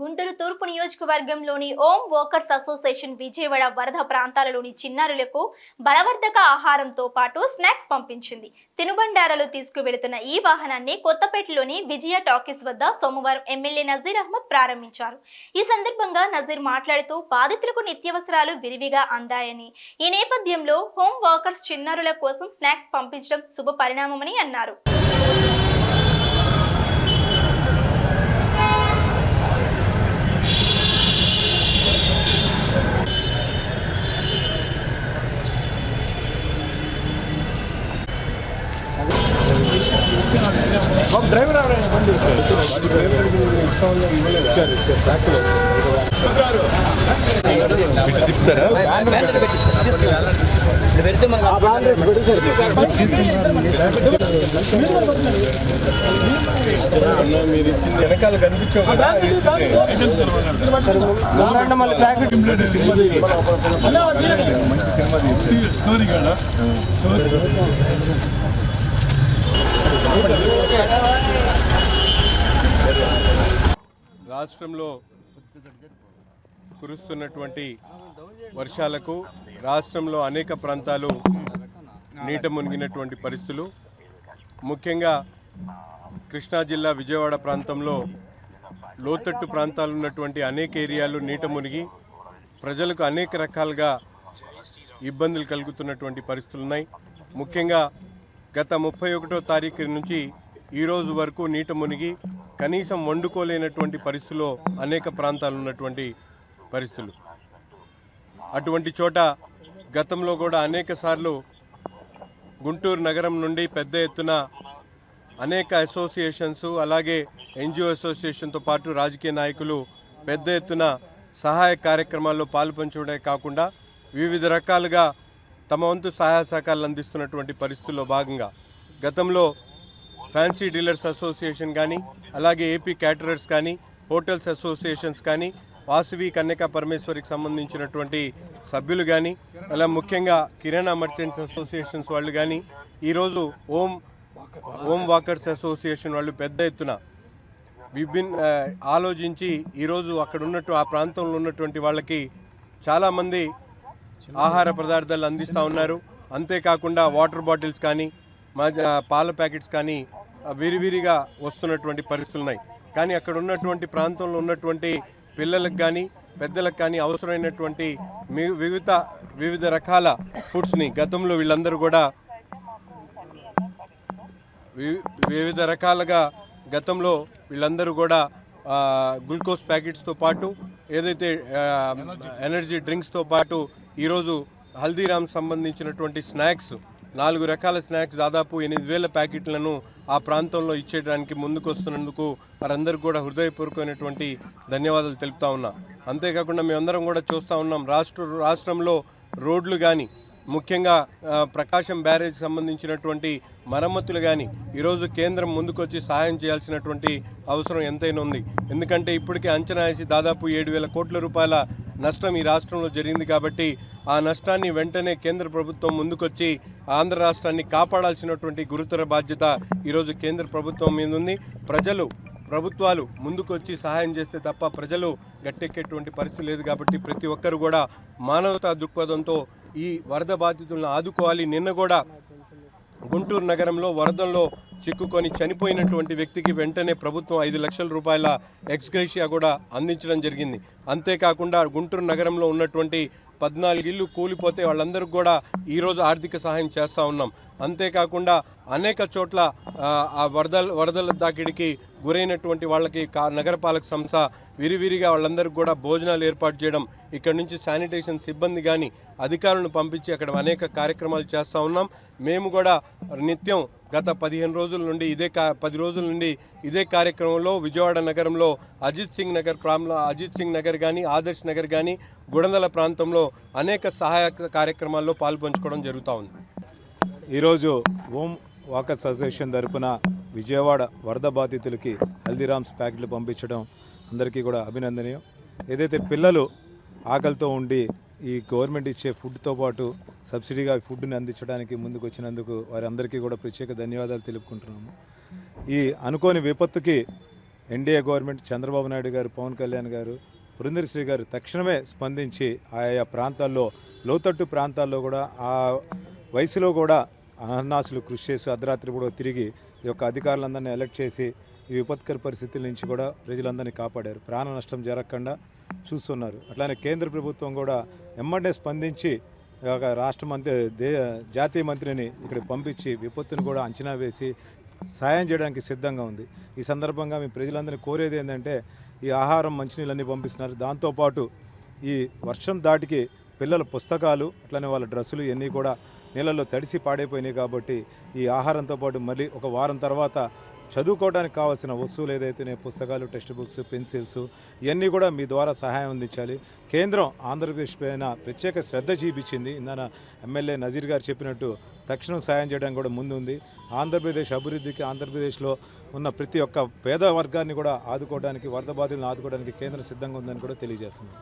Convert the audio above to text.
గుంటూరు తూర్పు నియోజకవర్గంలోని ఓం workers association Vijayawada వరద ప్రాంతాలలోని చిన్నారులకు బలవర్ధక ఆహారంతో పాటు స్నాక్స్ పంపించింది. తినుబండారాలు తీసుకువెళుతున్న ఈ వాహనాన్ని కొత్తపేటలోని విజయ టాకీస్ వద్ద సోమవారం ఎమ్మెల్యే నజీర్ అహ్మద్ ప్రారంభించారు. ఈ సందర్భంగా నజీర్ మాట్లాడుతూ బాధితులకు నిత్యావసరాలు విరివిగా అందాయని ఈ నేపథ్యంలో హోం వర్కర్స్ చిన్నారుల కోసం స్నాక్స్ పంపించడం శుభ పరిణామమని అన్నారు. మీరు ఇచ్చింది వెనకాల కనిపించావు కదా మంచి సినిమా స్టోరీ కదా రాష్ట్రంలో కురుస్తున్నటువంటి వర్షాలకు రాష్ట్రంలో అనేక ప్రాంతాలు నీట మునిగినటువంటి పరిస్థితులు. ముఖ్యంగా కృష్ణా జిల్లా విజయవాడ ప్రాంతంలో లోతట్టు ప్రాంతాలు ఉన్నటువంటి అనేక ఏరియాలు నీట మునిగి ప్రజలకు అనేక రకాలుగా ఇబ్బందులు కలుగుతున్నటువంటి పరిస్థితులు ఉన్నాయి. ముఖ్యంగా గత ముప్పై ఒకటో తారీఖు నుంచి ఈరోజు వరకు నీట మునిగి కనీసం వండుకోలేనటువంటి పరిస్థితుల్లో అనేక ప్రాంతాలు ఉన్నటువంటి పరిస్థితులు. అటువంటి చోట గతంలో కూడా అనేక సార్లు గుంటూరు నగరం నుండి పెద్ద ఎత్తున అనేక అసోసియేషన్స్ అలాగే ఎన్జిఓ అసోసియేషన్తో పాటు రాజకీయ నాయకులు పెద్ద ఎత్తున సహాయ కార్యక్రమాల్లో పాల్పంచడమే కాకుండా వివిధ రకాలుగా తమ వంతు సహాయ సహకారాలు అందిస్తున్నటువంటి పరిస్థితుల్లో భాగంగా గతంలో ఫ్యాన్సీ డీలర్స్ అసోసియేషన్ కానీ అలాగే ఏపీ క్యాటరర్స్ కానీ హోటల్స్ అసోసియేషన్స్ కానీ వాసవి కన్యకా పరమేశ్వరికి సంబంధించినటువంటి సభ్యులు కానీ అలా ముఖ్యంగా కిరాణా మర్చెంట్స్ అసోసియేషన్స్ వాళ్ళు కానీ ఈరోజు ఓం ఓం వాకర్స్ అసోసియేషన్ వాళ్ళు పెద్ద ఎత్తున విభిన్న ఆలోచించి ఈరోజు అక్కడ ఉన్నట్టు ఆ ప్రాంతంలో ఉన్నటువంటి వాళ్ళకి చాలామంది ఆహార పదార్థాలు అందిస్తూ ఉన్నారు. అంతేకాకుండా వాటర్ బాటిల్స్ కానీ పాల ప్యాకెట్స్ కానీ విరివిరిగా వస్తున్నటువంటి పరిస్థితులు ఉన్నాయి. కానీ అక్కడ ఉన్నటువంటి ప్రాంతంలో ఉన్నటువంటి పిల్లలకు కానీ పెద్దలకు కానీ అవసరమైనటువంటి వివిధ వివిధ రకాల ఫుడ్స్ని గతంలో వీళ్ళందరూ కూడా వివిధ రకాలుగా గతంలో వీళ్ళందరూ కూడా గ్లూకోజ్ ప్యాకెట్స్తో పాటు ఏదైతే ఎనర్జీ డ్రింక్స్తో పాటు ఈరోజు హల్దీరామ్ సంబంధించినటువంటి స్నాక్స్ నాలుగు రకాల స్నాక్స్ దాదాపు ఎనిమిది వేల ప్యాకెట్లను ఆ ప్రాంతంలో ఇచ్చేయడానికి ముందుకొస్తున్నందుకు వారందరికీ కూడా హృదయపూర్వకమైనటువంటి ధన్యవాదాలు తెలుపుతా ఉన్నా. అంతేకాకుండా మేమందరం కూడా చూస్తూ ఉన్నాం రాష్ట్ర రాష్ట్రంలో రోడ్లు కానీ ముఖ్యంగా ప్రకాశం బ్యారేజ్ సంబంధించినటువంటి మరమ్మతులు కానీ ఈరోజు కేంద్రం ముందుకొచ్చి సహాయం చేయాల్సినటువంటి అవసరం ఎంతైనా ఉంది. ఎందుకంటే ఇప్పటికే అంచనా వేసి దాదాపు ఏడు వేల కోట్ల రూపాయల నష్టం ఈ రాష్ట్రంలో జరిగింది కాబట్టి ఆ నష్టాన్ని వెంటనే కేంద్ర ప్రభుత్వం ముందుకొచ్చి ఆంధ్ర రాష్ట్రాన్ని కాపాడాల్సినటువంటి గురుతర బాధ్యత ఈరోజు కేంద్ర ప్రభుత్వం మీద ఉంది. ప్రజలు ప్రభుత్వాలు ముందుకొచ్చి సహాయం చేస్తే తప్ప ప్రజలు గట్టెక్కేటువంటి పరిస్థితి లేదు కాబట్టి ప్రతి ఒక్కరు కూడా మానవతా దృక్పథంతో ఈ వరద బాధితులను ఆదుకోవాలి. నిన్న కూడా గుంటూరు నగరంలో వరదల్లో చిక్కుకొని చనిపోయినటువంటి వ్యక్తికి వెంటనే ప్రభుత్వం ఐదు లక్షల రూపాయల ఎక్స్గ్రేషియా కూడా అందించడం జరిగింది. అంతేకాకుండా గుంటూరు నగరంలో ఉన్నటువంటి పద్నాలుగు ఇల్లు కూలిపోతే వాళ్ళందరికీ కూడా ఈరోజు ఆర్థిక సహాయం చేస్తూ ఉన్నాం. అంతేకాకుండా అనేక చోట్ల ఆ, వరదల వరదల దాకిడికి గురైనటువంటి వాళ్ళకి కా నగరపాలక సంస్థ విరివిరిగా వాళ్ళందరికీ కూడా భోజనాలు ఏర్పాటు చేయడం ఇక్కడ నుంచి శానిటేషన్ సిబ్బంది కానీ అధికారులను పంపించి అక్కడ అనేక కార్యక్రమాలు చేస్తూ ఉన్నాం. మేము కూడా నిత్యం గత పదిహేను రోజుల నుండి ఇదే కా పది రోజుల నుండి ఇదే కార్యక్రమంలో విజయవాడ నగరంలో అజిత్ సింగ్ నగర్ ప్రాంతంలో అజిత్ సింగ్ నగర్ కానీ ఆదర్శ్ నగర్ కానీ గుడందల ప్రాంతంలో అనేక సహాయక కార్యక్రమాల్లో పాల్పంచుకోవడం జరుగుతూ ఉంది. ఈరోజు ఓం వాకర్స్ అసోసియేషన్ తరపున విజయవాడ వరద బాధితులకి హల్దీరామ్స్ ప్యాకెట్లు పంపించడం అందరికీ కూడా అభినందనీయం. ఏదైతే పిల్లలు ఆకలితో ఉండి ఈ గవర్నమెంట్ ఇచ్చే ఫుడ్తో పాటు సబ్సిడీగా ఫుడ్ని అందించడానికి ముందుకు వచ్చినందుకు వారందరికీ కూడా ప్రత్యేక ధన్యవాదాలు తెలుపుకుంటున్నాము. ఈ అనుకోని విపత్తుకి ఎన్డీఏ గవర్నమెంట్ చంద్రబాబు నాయుడు గారు పవన్ కళ్యాణ్ గారు పురంధరశ్రీ గారు తక్షణమే స్పందించి ఆయా ప్రాంతాల్లో లోతట్టు ప్రాంతాల్లో కూడా ఆ వయసులో కూడా అహర్నాసులు కృషి చేసి అర్ధరాత్రి కూడా తిరిగి ఈ యొక్క అధికారులందరినీ ఎలక్ట్ చేసి ఈ విపత్కర పరిస్థితుల నుంచి కూడా ప్రజలందరినీ కాపాడారు. ప్రాణ నష్టం జరగకుండా చూస్తున్నారు. అట్లానే కేంద్ర ప్రభుత్వం కూడా ఎమ్మడే స్పందించి ఒక రాష్ట్ర మంత్రి దే జాతీయ మంత్రిని ఇక్కడ పంపించి విపత్తును కూడా అంచనా వేసి సాయం చేయడానికి సిద్ధంగా ఉంది. ఈ సందర్భంగా మేము ప్రజలందరినీ కోరేది ఏంటంటే ఈ ఆహారం మంచినీళ్ళన్నీ పంపిస్తున్నారు. దాంతోపాటు ఈ వర్షం దాటికి పిల్లల పుస్తకాలు అట్లనే వాళ్ళ డ్రెస్సులు ఇవన్నీ కూడా నీళ్ళల్లో తడిసి పాడైపోయినాయి కాబట్టి ఈ ఆహారంతో పాటు మళ్ళీ ఒక వారం తర్వాత చదువుకోవడానికి కావాల్సిన వస్తువులు ఏదైతే పుస్తకాలు టెక్స్ట్ బుక్స్ పెన్సిల్స్ ఇవన్నీ కూడా మీ ద్వారా సహాయం అందించాలి. కేంద్రం ఆంధ్రప్రదేశ్ పైన ప్రత్యేక శ్రద్ధ చూపించింది. ఇందాన ఎమ్మెల్యే నజీర్ గారు చెప్పినట్టు తక్షణం సాయం చేయడానికి కూడా ముందుంది. ఆంధ్రప్రదేశ్ అభివృద్ధికి ఆంధ్రప్రదేశ్లో ఉన్న ప్రతి ఒక్క పేద వర్గాన్ని కూడా ఆదుకోవడానికి వరద బాధితులను ఆదుకోవడానికి కేంద్రం సిద్ధంగా ఉందని కూడా తెలియజేస్తుంది.